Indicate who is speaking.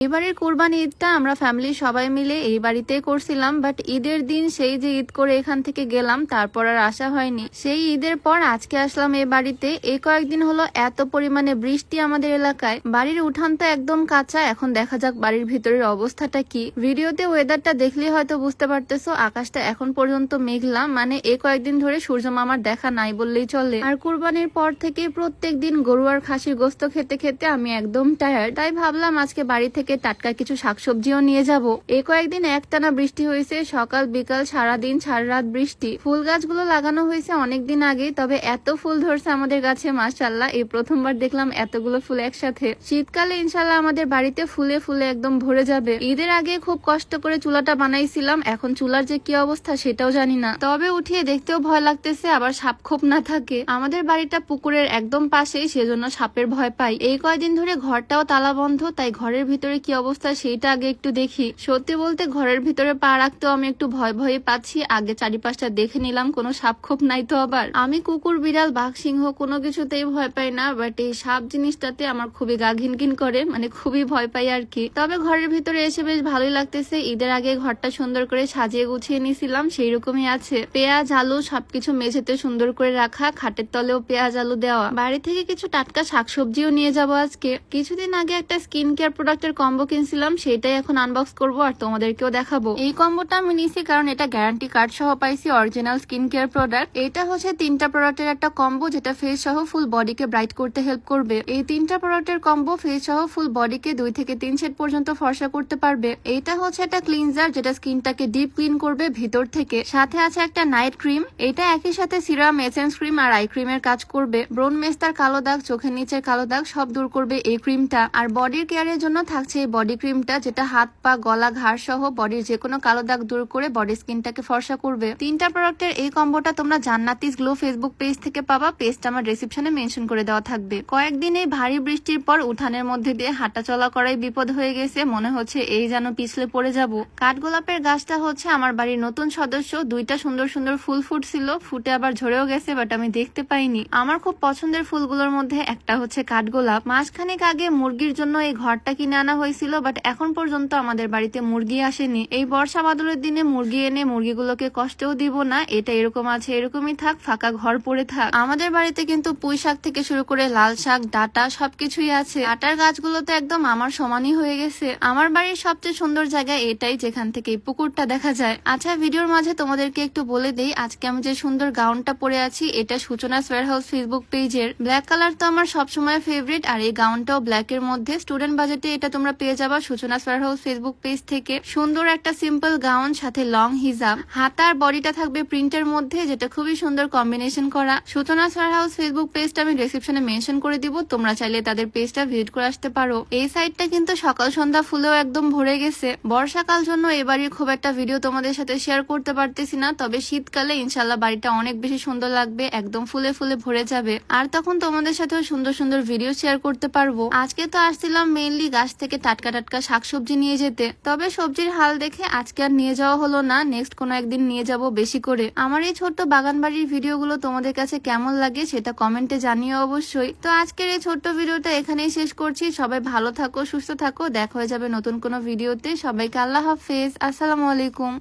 Speaker 1: এবারের কোরবানি ঈদটা আমরা ফ্যামিলি সবাই মিলে এই বাড়িতেই করছিলাম বাট ঈদের দিন সেই যে ঈদ করে এখান থেকে গেলাম, তারপর আর আসা হয়নি। সেই ঈদের পর আজকে আসলাম এই বাড়িতে। এই কয়েকদিন হলো এত পরিমাণে বৃষ্টি আমাদের এলাকায়। বাড়ির উঠান তো একদম কাঁচা। এখন দেখা যাক বাড়ির ভিতরের অবস্থাটা কি। ভিডিওতে ওয়েদারটা দেখলে হয়তো বুঝতে পারতেছো, আকাশটা এখন পর্যন্ত মেঘলা। মানে এই কয়েকদিন ধরে সূর্য মামার দেখা নাই বললেই চলে। আর কুরবানির পর থেকে প্রত্যেক দিন গরু আর খাসির গোস্ত খেতে খেতে আমি একদম টায়ার্ড তাই ভাবলাম আজকে বাড়ি থেকে টাটকা কিছু শাকসবজিও নিয়ে যাব। এই কয়েকদিন একটানা বৃষ্টি হয়েছে, সকাল, বিকাল, সারাদিন সারা রাত বৃষ্টি। ফুল গাছগুলো লাগানো হয়েছে অনেকদিন আগে, তবে এত ফুল ধরছে আমাদের গাছে মাশাল্লাহ এই প্রথমবার দেখলাম এতগুলো ফুল একসাথে। শীতকালে ইনশাল্লাহ আমাদের বাড়িতে ফুলে ফুলে একদম ভরে যাবে। ঈদের আগে খুব কষ্ট করে চুলাটা বানাইছিলাম, এখন চুলার যে কি অবস্থা সেটাও জানি না। তবে উঠিয়ে দেখতেও ভয় লাগতেছে, আবার সাপ খোপ না থাকে। আমাদের বাড়িটা পুকুরের একদম পাশেই, সেজন্য সাপের ভয় পাই। এই কয়দিন ধরে ঘরটাও তালা বন্ধ, তাই ঘরের ভিতরে কি অবস্থা সেইটা আগে একটু দেখি। সত্যি বলতে ঘরের ভিতরে পা রাখতেও আমি একটু ভয় ভয়ে পাচ্ছি। আগে চারিপাশটা দেখে নিলাম, কোনো সাপ খোপ নাই তো আবার। আমি কুকুর, বিড়াল, বাঘ, সিংহ কোনো কিছুতেই ভয় পাই না বাট এই সাপ জিনিসটাতে আমার খুবই গা ঘিনঘিন করে মানে খুবই ভয় পাই আর কি। তবে ঘরের ভিতরে এসে বেশ ভালোই লাগতেছে। ঈদের আগে ঘরটা সুন্দর করে সাজিয়ে গুছিয়ে নিয়েছিলাম সেই রকমই আছে। পেঁয়াজ, আলু সবকিছু মেঝেতে সুন্দর করে রাখা, খাটের তলেও পেঁয়াজ, আলু দেওয়া। বাড়ি থেকে কিছু টাটকা শাকসবজিও নিয়ে যাব আজকে। কিছুদিন আগে একটা স্কিন কেয়ার প্রোডাক্টের কম্বো কিনছিলাম সেটাই এখন আনবক্স করব আর তোমাদেরকেও দেখাবো। এই কম্বোটা আমি নিছি কারণ এটা গ্যারান্টি কার্ড সহ পাইছি অরিজিনাল স্কিন কেয়ার প্রোডাক্ট এটা হচ্ছে তিনটা প্রোডাক্টের একটা কম্বো যেটা ফেস সহ ফুল বডিকে ব্রাইট করতে হেল্প করবে। এই তিনটা প্রোডাক্টের কম্বো ফেস সহ ফুল বডিকে দুই থেকে তিন সেট পর্যন্ত ফর্সা করতে পারবে। এইটা হচ্ছে একটা ক্লিনজার যেটা স্কিনটাকে ডিপ ক্লিন করবে ভিতর থেকে। সাথে আছে একটা নাইট ক্রিম এটা একই সাথে সিরাম এসেন্স ক্রিম আর আই ক্রিমের কাজ করবে। ব্রোন মেস্তার কালো দাগ, চোখের নিচের কালো দাগ সব দূর করবে এই ক্রিমটা আর বডির কেয়ারের জন্য থাকছে এই বডি ক্রিমটা যেটা হাত পা, গলা, ঘাড় সহ বডির যে কোনো কালো দাগ দূর করে বডি স্কিনটাকে ফর্সা করবে। তিনটা প্রোডাক্টের এই কম্বোটা তোমরা জান্নাতিস গ্লো ফেসবুক পেজ থেকে পাবা। পেজটা আমার ডেসক্রিপশনে মেনশন করে দেওয়া থাকবে। কয়েকদিন এই ভারী বৃষ্টির পর উঠানের মধ্যে দিয়ে হাঁটা চলা করাই বিপদ হয়ে গেছে। মনে হচ্ছে এই যেন পিছলে পড়ে যাব। কাঠগোলাপের গাছটা হচ্ছে আমার বাড়ির নতুন সদস্য। দুইটা সুন্দর সুন্দর ফুল ফুটছিল। ফুটে আবার ঝরেও গেছে বাট আমি দেখতে পাইনি। আমার খুব পছন্দের ফুলগুলোর মধ্যে একটা হচ্ছে কাঠগোলাপ। মাসখানেক আগে মুরগির জন্য এই ঘরটা কিনে আনা হয়েছিল বাট এখন পর্যন্ত আমাদের বাড়িতে মুরগি আসেনি। এই বর্ষা বাদলের দিনে মুরগি এনে মুরগিগুলোকে কষ্টও দিব না, এটা এরকম আছে, এরকমই থাক, ফাঁকা ঘর পড়ে থাক। আমাদের বাড়িতে কিন্তু পুঁই শাক থেকে শুরু করে লাল শাক, ডাটা, সবকিছুই আছে। ডাটার গাছগুলো তো একদম আমার সমানই হয়ে গেছে। আমার বাড়ির সবচেয়ে সুন্দর জায়গা এটাই, যেখান থেকে পুকুরটা দেখা যায়। আচ্ছা ভিডিওর মাঝে তোমাদেরকে একটু বলে দেই, আজকে আমি যে সুন্দর গাউনটা পরে আছি, এটা সূচনা সোয়ার হাউস ফেসবুক পেজের ব্ল্যাক কালার তো আমার সবসময় ফেভারিট আর এই গাউনটাও ব্ল্যাক এর মধ্যে। স্টুডেন্ট বাজেটে এটা তোমরা পেয়ে যাবা সূচনা সোয়ার হাউস ফেসবুক পেজ থেকে সুন্দর একটা সিম্পল গাউন সাথে লং হিজাব হাতার বডিটা থাকবে প্রিন্টের মধ্যে, যেটা খুবই সুন্দর কম্বিনেশন করা। সূচনা সোয়ার হাউস ফেসবুক পেজটা আমি ডিসক্রিপশনে মেনশন করে দিব, তোমরা চাইলে তাদের পেজটা ভিজিট করে আসতে পারো। এই সাইডটা কিন্তু সকাল সন্ধ্যা ফুলেও একদম ভরে গেছে। বর্ষাকাল জন্য এবারই খুব একটা ভিডিও তোমাদের সাথে শেয়ার করতে পারতেছি না, তবে শীতকালে ইনশাল্লাহ বাড়িটা অনেক বেশি সুন্দর লাগবে, একদম ফুলে ফুলে ভরে যাবে। আর তখন তোমাদের সাথেও সুন্দর সুন্দর ভিডিও শেয়ার করতে পারব। আজকে তো আসছিলাম মেইনলি গাছ থেকে টাটকা টাটকা শাকসবজি নিয়ে যেতে। তবে সবজির হাল দেখে আজকে আর নিয়ে যাওয়া হলো না, নেক্সট কোনো একদিন নিয়ে যাব বেশি করে। আমার এই ছোট্ট বাগান বাড়ির ভিডিওগুলো তোমাদের কাছে কেমন লাগে সেটা কমেন্টে জানিও অবশ্যই। তো আজকের এই ছোট্ট ভিডিওটা এখানেই শেষ করছি। সবাই ভালো থাকো, সুস্থ থাকো। দেখা হয়ে যাবে নতুন কোনো ভিডিওতে। সবাইকে আল্লাহ হাফেজ। আসসালামু আলাইকুম।